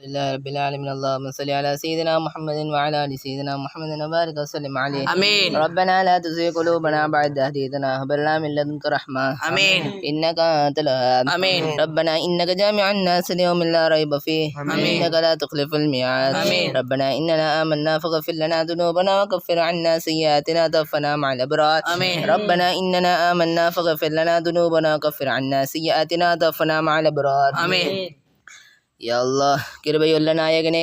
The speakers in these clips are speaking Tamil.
لله رب العالمين. اللهم صل على سيدنا محمد وعلى آل سيدنا محمد وبارك وسلم عليه. آمين. ربنا لا تزغ قلوبنا بعد إذ هديتنا. هب لنا من لدنك رحمة. آمين. إنك أنت الوهاب. آمين. ربنا إنك جامع الناس ليوم لا ريب فيه. آمين. إنك لا تخلف الميعاد. آمين. ربنا إننا آمنا فاغفر لنا ذنوبنا وكفر عنا سيئاتنا توفنا مع الأبرار. آمين. ربنا إننا آمنا فاغفر لنا ذنوبنا وكفر عنا سيئاتنا توفنا مع الأبرار. آمين. யா அல்லாஹ் கிருபையுள்ள நாயகனே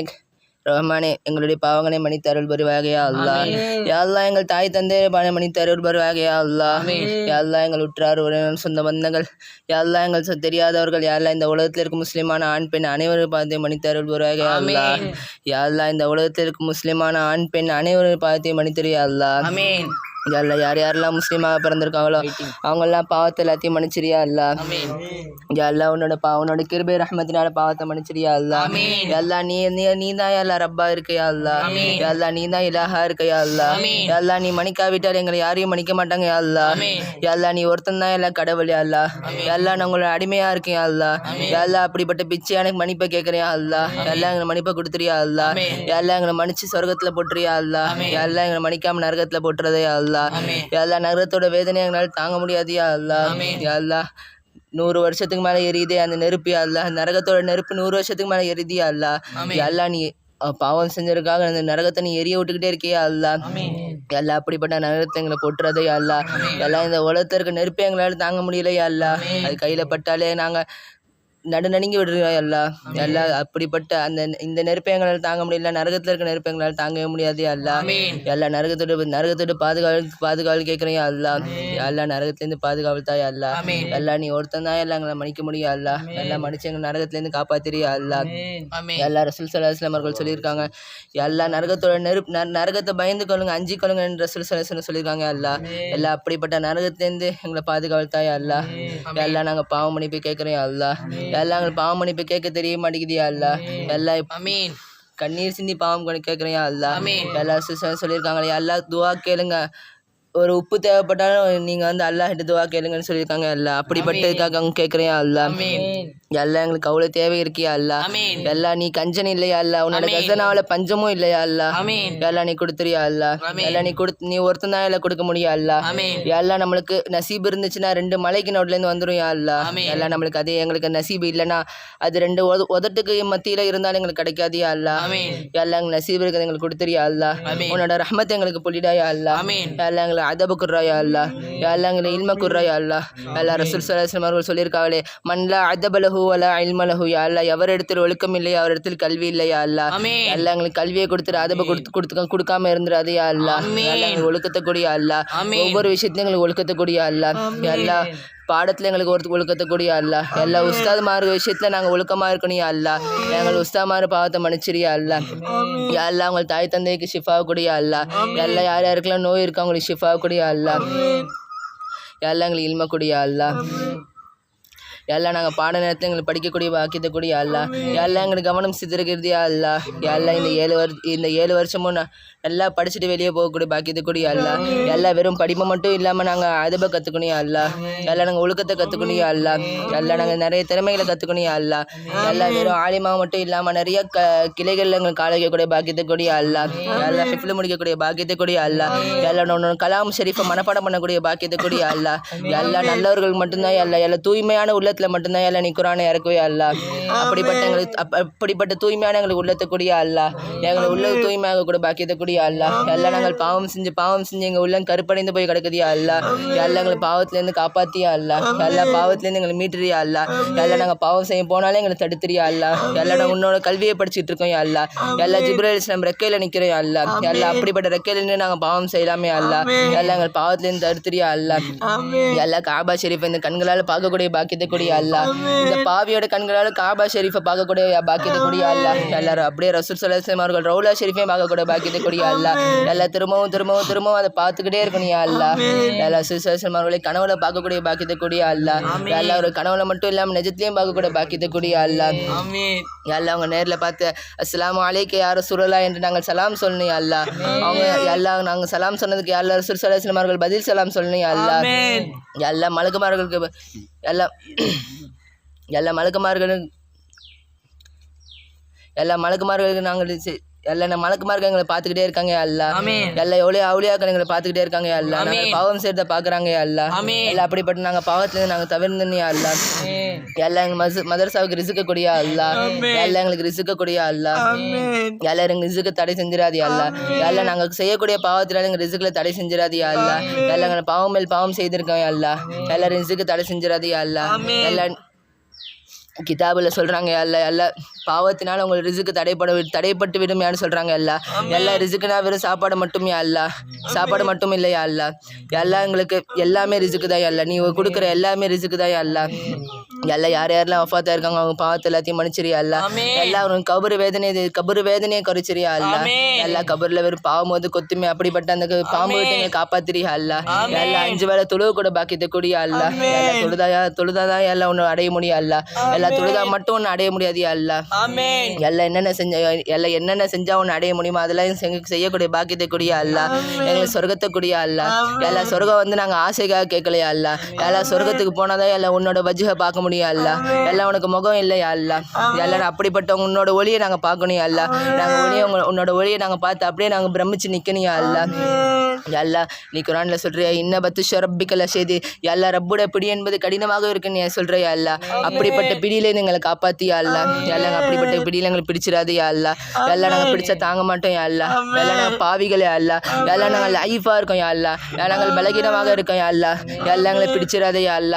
ரஹ்மானே எங்களுடைய பாவங்களை மன்னித்து அருள் புரிவாக யா அல்லாஹ். யா அல்லாஹ் எங்கள் தாய் தந்தை பானை மன்னித்து அருள் புரிவாக யா அல்லாஹ். யா அல்லாஹ் எங்கள் உற்றார் உறவினர் சொந்த பந்தங்கள். யா அல்லாஹ் எங்கள் தெரியாதவர்கள் யா அல்லாஹ் இந்த உலகத்தில் இருக்கும் முஸ்லிமான ஆண் பெண் அனைவரும் பார்த்து மன்னித்து அருள் புரிவாக யா அல்லாஹ். யா அல்லாஹ் இந்த உலகத்தில் இருக்கும் முஸ்லிமான ஆண் பெண் அனைவரும் பார்த்து மன்னித்து யா அல்ல யார் யாரெல்லாம் முஸ்லீமாக பிறந்திருக்காங்களோ அவங்கெல்லாம் பாவத்தை எல்லாத்தையும் மன்னிச்சிரியா அல்ல? எல்லா உன்னோட பா உன்னோட கிருபை ரஹ்மத்தினால பாவத்தை மன்னிச்சிரியா அல்ல? எல்லா நீ நீ நீ தான் எல்லா ரப்பா இருக்கையா அல்ல? எல்லாம் நீ தான் இலாகா இருக்கையா அல்ல? எல்லா நீ மணிக்கா மன்னிக்காவிட்டால் எங்களை யாரையும் மன்னிக்க மாட்டாங்க அல்ல? எல்லா நீ ஒருத்தன் தான் எல்லாம் கடவுள் அல்ல? எல்லா நான் உங்களோட அடிமையா இருக்கையா அல்ல? எல்லா அப்படிப்பட்ட பிச்சை எனக்கு மன்னிப்பை கேட்கறியா அல்ல? எல்லாம் எங்களை மன்னிப்பை கொடுத்துறியா அல்ல? எல்லாம் எங்களை மன்னிச்சு சொர்க்கத்துல போட்டுறியா அல்ல? எல்லாம் எங்களை மன்னிக்காம நரகத்தில் போட்டுறதே அல்ல? யா அல்லாஹ் நரகத்தோட வேதனை எங்களால் தாங்க முடியாது யா அல்லாஹ். யா நூறு வருஷத்துக்கு மேலே எரியுதே அந்த நெருப்பு யா அல்லாஹ். நரகத்தோட நெருப்பு நூறு வருஷத்துக்கு மேலே எரியுது யா அல்லாஹ். யா அல்லாஹ் நீ பாவம் செஞ்சதுக்காக அந்த நரகத்தை நீ எரிய விட்டுக்கிட்டே இருக்கியா அல்லாஹ். எல்லாம் அப்படிப்பட்ட நரகத்தை எங்களை போட்டுறதே அல்லா எல்லாம் இந்த உலகத்துல இருக்க நெருப்பை எங்களால் தாங்க முடியலையா அல்லா அது கையில பட்டாலே நாங்க நடுநடுங்கி விடுறா எல்லா? எல்லா அப்படிப்பட்ட அந்த இந்த நெருப்பை எங்களால் தாங்க முடியல. நரகத்தில் இருக்க நெருப்பை எங்களால் தாங்கவே முடியாது. எல்லா எல்லா நரகத்தோட நரகத்தோடு பாதுகாவல் பாதுகாவல் கேட்குறீங்க அல்லா எல்லா நரகத்துலேருந்து பாதுகாவல் தாய். அல்ல எல்லா நீ ஒருத்தன் எல்லாம் எங்களை மன்னிக்க முடியும். அல்ல அல்லா எல்லா மனுஷங்க நரகத்துலேருந்து காப்பாத்திரியா அல்லா எல்லா ரசூல் சல்லா இஸ்லாமர்கள் சொல்லியிருக்காங்க. எல்லா நரகத்தோட நெருப் நரகத்தை பயந்து கொள்ளுங்க அஞ்சு கொள்ளுங்க ரசூல் சல்லா சொல்லியிருக்காங்க. அல்லா எல்லா அப்படிப்பட்ட நரகத்துலேருந்து எங்களை பாதுகாவல் தாய். அல்லா எல்லாம் நாங்கள் பாவம் மன்னிப்பு கேட்குறோம் அல்லா எல்லாம் எங்களுக்கு பாவம் மன்னிப்பு கேட்க தெரிய மாட்டேங்குதியா அல்ல. எல்லாம் கண்ணீர் சிந்தி பாவம் கொண்டு கேட்குறேன் அல்ல. எல்லா சொல்லியிருக்காங்களே எல்லா துவா கேளுங்க. ஒரு உப்பு தேவைப்பட்டாலும் நீங்க வந்து அல்லாஹிட்ட துவா கேளுங்கன்னு சொல்லியிருக்காங்க எல்லாம் அப்படிப்பட்டதுக்காக அவங்க கேட்குறேன் அல்ல. எல்லாம் எங்களுக்கு அவ்வளோ தேவை இருக்கியா அல்லா. எல்லாம் நீ கஞ்சன் இல்லையா அல்லா? உன்னோட கசனாவில் பஞ்சமும் இல்லையா அல்லா. எல்லாம் நீ கொடுத்துறியா அல்லா? எல்லாம் நீ கொடுத்து நீ ஒருத்தன் தான் எல்லாம் கொடுக்க முடியும் அல்லா. எல்லாம் நம்மளுக்கு நசீப் இருந்துச்சுன்னா ரெண்டு மலைக்கு நோட்லேருந்து வந்துடும் யா அல்லா? எல்லாம் நம்மளுக்கு அதே எங்களுக்கு நசீப் இல்லைன்னா அது ரெண்டு உத- உதட்டுக்கு மத்தியில இருந்தாலும் எங்களுக்கு கிடைக்காதியா அல்லா. எல்லாம் எங்களுக்கு நசீப் இருக்குது எங்களுக்கு கொடுத்துறியா அல்லா? உன்னோட ரஹ்மத்தை எங்களுக்கு புள்ளிடாயா அல்லா. எல்லாம் எங்களை அதபு குர்ராயா அல்லா? எல்லாம் எங்களை இல்ம குர்ராயா அல்லா? எல்லா ரசூல் சலாஹம் அவர்கள் சொல்லியிருக்காங்களே மன்லா அதபலஹு வலா இல்மலஹு யா அல்லா எவர் இடத்துல ஒழுக்கம் இல்லையா அவர் இடத்துல கல்வி இல்லையா அல்லா. எல்லாம் எங்களுக்கு கல்வியை கொடுத்துரு அதப கொடுத்து கொடுத்து கொடுக்காம இருந்துடாது யா அல்லா எல்லாம் எங்களுக்கு ஒழுக்கத்தை கூடிய அல்லா ஒவ்வொரு விஷயத்தையும் எங்களுக்கு ஒழுக்கத்தை கூடிய அல்லா எல்லா பாடத்துல எங்களுக்கு ஒரு ஒழுக்கத்தை கூடிய அல்லா எல்லா உஸ்தாதுமார் விஷயத்துல நாங்க ஒழுக்கமா இருக்கணும் அல்லா எங்கள் உஸ்தாமார் பாவத்தை மன்னிச்சிரியா அல்லா அல்லா உங்கள் தாய் தந்தைக்கு ஷிஃபா கூடிய அல்லா எல்லா யார் யாருக்கெல்லாம் நோய் இருக்கா அவங்களுக்கு ஷிஃபா கூடிய அல்லா எல்லாம் எங்களுக்கு இல்ம கூடிய அல்லா எல்லாம் நாங்கள் பாட நேரத்தில் எங்களுக்கு படிக்கக்கூடிய பாக்கியத்தை கூடிய அல்லா எல்லாம் எங்களுக்கு கவனம் சிதறகிறதே அல்லா எல்லாம் இந்த ஏழு வரு இந்த ஏழு வருஷமும் நான் நல்லா படிச்சுட்டு வெளியே போகக்கூடிய பாக்கியத்தை கூடிய அல்லா எல்லாம் வெறும் படிப்பை மட்டும் இல்லாமல் நாங்கள் அதுபை கற்றுக்கணும் அல்லா எல்லாம் நாங்கள் ஒழுக்கத்தை கற்றுக்கணும் அல்லா எல்லாம் நாங்கள் நிறைய திறமைகளை கற்றுக்கணும் அல்லா எல்லாம் வெறும் ஆலிமாக மட்டும் இல்லாமல் நிறைய க கிளைகளில் எங்களுக்கு கால வைக்கக்கூடிய பாக்கியத்தை கூடிய அல்லா எல்லாம் ஃபிஃப்டில் முடிக்கக்கூடிய பாக்கியத்தை கூடிய அல்லா எல்லாம் ஒன்று கலாம் ஷெரீஃபை மனப்பாடம் பண்ணக்கூடிய பாக்கியத்தை கூடிய அல்லா எல்லா நல்லவர்கள் மட்டும்தான் எல்லாம் எல்லா தூய்மையான உள்ள உள்ளத்துல மட்டும்தான் எல்லாம் நீ குரானை இறக்கவே அல்லா அப்படிப்பட்ட எங்களுக்கு அப்- அப்படிப்பட்ட தூய்மையான எங்களுக்கு உள்ளத்தை கூடிய அல்லா எங்களை உள்ள தூய்மையாக கூட பாக்கியத்தை கூடிய அல்லா எல்லாம் நாங்கள் பாவம் செஞ்சு பாவம் செஞ்சு எங்கள் உள்ளம் கருப்படைந்து போய் கிடக்குதியா அல்லா எல்லாம் எங்களை பாவத்திலேருந்து காப்பாத்தியா அல்லா எல்லா பாவத்திலேருந்து எங்களை மீட்டுறியா அல்லா எல்லாம் நாங்கள் பாவம் செய்ய போனாலே எங்களை தடுத்துறியா அல்லா எல்லாம் நாங்கள் உன்னோட கல்வியை படிச்சுட்டு இருக்கோம் அல்லா எல்லா ஜிப்ரேல் இஸ்லாம் ரெக்கையில நிக்கிறோம் யா அல்லா எல்லாம் அப்படிப்பட்ட ரெக்கையில நின்று நாங்கள் பாவம் செய்யலாமே அல்லா எல்லாம் எங்கள் பாவத்திலேருந்து தடுத்துறியா அல்லா எல்லா காபா ஷெரீஃப் இந்த கண்களால் பார்க்கக்கூடிய பாக்கியத்தை கூடிய அல்லா. இந்த பாவியோட கண்களால் காபா ஷெரீஃபை பார்க்கக்கூடிய பாக்கியத்தை கூடிய அல்லா. எல்லாரும் அப்படியே ரசூல் சலாஸ்லாம் அவர்கள் ரவுலா ஷெரீஃபையும் பார்க்கக்கூடிய பாக்கியத்தை கூடிய அல்லா. நல்லா திரும்பவும் திரும்பவும் திரும்பவும் அதை பார்த்துக்கிட்டே இருக்கணும் யா அல்லா. எல்லா ரசூல் சலாஸ்லாம் அவர்களை கனவுல பார்க்கக்கூடிய பாக்கியத்தை கூடிய அல்லா. எல்லா ஒரு கனவுல மட்டும் இல்லாமல் நிஜத்திலையும் பார்க்கக்கூடிய பாக்கியத்தை கூடிய அல்லா. எல்லாம் அவங்க நேரில் பார்த்து அஸ்லாம் அலைக்கு யார் சுரலா என்று நாங்கள் சலாம் சொல்லணும் அல்லா. அவங்க எல்லாம் நாங்கள் சலாம் சொன்னதுக்கு எல்லாரும் சுரசலாஸ்லாம் அவர்கள் பதில் சலாம் சொல்லணும் அல்லா. எல்லா மலக்குமார்களுக்கு எல்லா எல்லா மலக்குமார்களும் எல்லா மலக்குமார்களுக்கும் நாங்கள் எல்லா நம்ம மலக்குமார்கள் எங்களை பார்த்துக்கிட்டே இருக்காங்க அல்லா ஆமென். எல்லா எவ்வளோ அவுளியாக்கள் எங்களை பார்த்துக்கிட்டே இருக்காங்க அல்லா பாவம் செய்யறத பார்க்குறாங்க அல்லா. எல்லாம் அப்படிப்பட்ட நாங்கள் பாவத்துலேருந்து நாங்கள் தவிர்ந்தனே அல்லா எல்லாம் எங்கள் மச மதரசாவுக்கு ரிசுக்கக்கூடிய அல்லா எல்லாம் எங்களுக்கு ரிசுக்கக்கூடிய அல்லா எல்லாம் எங்கள் ரிசுக்க தடை செஞ்சிடாதே அல்லா எல்லாம் நாங்கள் செய்யக்கூடிய பாவத்தினால எங்கள் ரிசுக்கில் தடை செஞ்சிடாதே அல்லா எல்லாம் எங்களை பாவம் மேல் பாவம் செய்திருக்கோம் அல்லா எல்லாம் ரிசுக்கு தடை செஞ்சிடாதே அல்லா எல்லாம் கிதாபில் சொல்கிறாங்க எல்லா எல்லா பாவத்தினால உங்கள் ரிசுக்கு தடைப்பட தடைப்பட்டு விடும் யான்னு சொல்கிறாங்க எல்லா எல்லா ரிசுக்குனா வெறும் சாப்பாடு மட்டுமே அல்ல? சாப்பாடு மட்டும் இல்லையா அல்ல? எல்லாம் எங்களுக்கு எல்லாமே ரிசுக்கு தான் அல்ல. நீ கொடுக்குற எல்லாமே ரிசுக்கு தான் அல்ல. எல்லாம் யார் யாரெல்லாம் வஃபாத்தா இருக்காங்க அவங்க பாவத்தை எல்லாத்தையும் மன்னிச்சிரியா அல்ல. அவனுக்கு கபரு வேதனை கபரு வேதனையை குறைச்சிரியா அல்ல. எல்லா கபரில் வெறும் பாவம் போது கொத்துமே அப்படிப்பட்ட அந்த பாம்பு விட்டு எங்களை காப்பாத்திரியா அல்ல. எல்லாம் அஞ்சு வேளை தொழுவு கூட பாக்கியத்தை கூடிய அல்ல. எல்லாம் தொழுதாயா தொழுதாதான் எல்லாம் ஒன்று அடைய முடியும் அல்ல. எல்லாம் தொழுதா மட்டும் ஒன்று அடைய முடியாது அல்ல. எல்லாம் என்னென்ன செஞ்ச எல்லாம் என்னென்ன செஞ்சா ஒன்று அடைய முடியுமோ அதெல்லாம் செங்க- செய்யக்கூடிய பாக்கியத்தை கூடிய அல்ல எங்களுக்கு சொர்க்கத்தை கூடிய அல்ல எல்லாம் சொர்க்கம் வந்து நாங்கள் ஆசைக்காக கேட்கலையா அல்ல? எல்லாம் சொர்க்கத்துக்கு போனாதான் எல்லாம் உன்னோட வஜ்ஜை பார்க்க முடியும் அல்ல. எல்லாம் உனக்கு முகம் இல்லையா அல்ல? எல்லாம் அப்படிப்பட்ட உன்னோட ஒளியை நாங்கள் பார்க்கணும் அல்ல. நாங்கள் ஒளியை உன்னோட ஒளியை நாங்கள் பார்த்து அப்படியே நாங்கள் பிரமிச்சு நிற்கணும் அல்ல. எல்லா நீ குரான்ல சொல்றியா இன்ன பத்து ஷரப்பிக்கல செய்து எல்லா ரப்புட பிடி என்பது கடினமாக இருக்குன்னு நீ சொல்றியா அல்ல அப்படிப்பட்ட பிடியில எங்களை காப்பாத்தியா அல்ல எல்லாம் அப்படிப்பட்ட பிடியில எங்களை பிடிச்சிடாது யா அல்ல எல்லாம் நாங்கள் பிடிச்சா தாங்க மாட்டோம் யா அல்ல எல்லாம் நாங்கள் பாவிகளே அல்ல எல்லாம் நாங்கள் லைஃபா இருக்கோம் யா அல்ல எல்லாம் நாங்கள் பலகீனமாக இருக்கோம் யா அல்ல எல்லாம் எங்களை பிடிச்சிடாதே யா அல்ல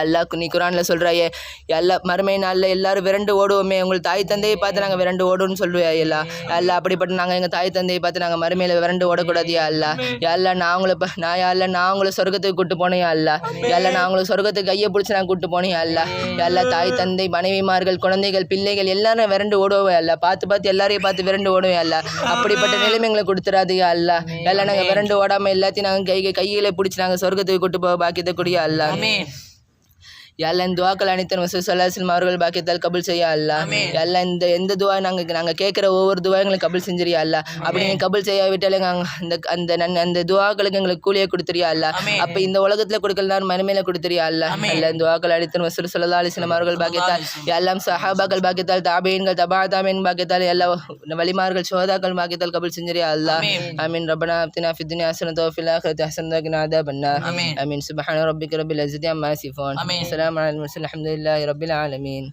எல்லா நீ குரான்ல சொல்றாயே எல்லா மறுமை நாளில் எல்லாரும் விரண்டு ஓடுவோமே உங்கள் தாய் தந்தையை பார்த்து நாங்கள் விரண்டு ஓடுவோம்னு சொல்லுவியா எல்லா எல்லா அப்படிப்பட்ட நாங்கள் எங்கள் தாய் தந்தையை பார்த்து நாங்கள் மறுமையில் விரண்டு ஓடக்கூடாது யா அல்லா யாழ்லா நான் அவங்கள நான் யாரில் நான் அவங்கள சொர்க்கத்துக்கு கூட்டு போனேன் அல்லா எல்லா நான் அவங்கள சொர்க்கத்துக்கு கையை பிடிச்சி நான் கூட்டு போனேன் அல்லா எல்லா தாய் தந்தை மனைவிமார்கள் குழந்தைகள் பிள்ளைகள் எல்லாரும் விரண்டு ஓடுவோம் அல்ல பார்த்து பார்த்து எல்லாரையும் பார்த்து விரண்டு ஓடுவேன் அல்ல அப்படிப்பட்ட நிலைமைங்களை எங்களை அல்லா எல்லாம் நாங்கள் விரண்டு ஓடாமல் எல்லாத்தையும் நாங்கள் கை கையில பிடிச்சி நாங்கள் சொர்க்கத்துக்கு கூட்டு போக பாக்கியத்தை கூடிய அல்லாமே எல்லா இந்த துவாக்கள் அனைத்தும் வசூல் சல்லாஹிஸ்லம் அவர்கள் பாக்கியத்தால் கபுல் செய்ய அல்ல எல்லாம் இந்த எந்த துவா நாங்கள் நாங்கள் கேட்குற ஒவ்வொரு துவா எங்களுக்கு கபுல் செஞ்சிரியா அல்ல அப்படி நீ கபுல் செய்யாவிட்டாலே நாங்கள் அந்த அந்த நன் அந்த துவாக்களுக்கு எங்களுக்கு கூலியை கொடுத்துறியா அல்ல அப்போ இந்த உலகத்தில் கொடுக்கலாம் மறுமையில கொடுத்துறியா அல்ல எல்லா இந்த துவாக்கள் அனைத்தும் வசூல் சல்லா அலிஸ்லம் அவர்கள் பாக்கியத்தால் எல்லாம் சஹாபாக்கள் பாக்கியத்தால் தாபீன்கள் தபா தாபீன் பாக்கியத்தால் எல்லா வலிமார்கள் சோதாக்கள் பாக்கியத்தால் கபுல் செஞ்சிரியா அல்ல ஆமீன் ரப்பனா அப்தினா في الدنيا حسنة وفي الآخرة حسنة وقنا عذاب النار آمين. آمين سبحان ربك رب العزة عما يصفون آمين. السلام على المرسلين الحمد لله رب العالمين.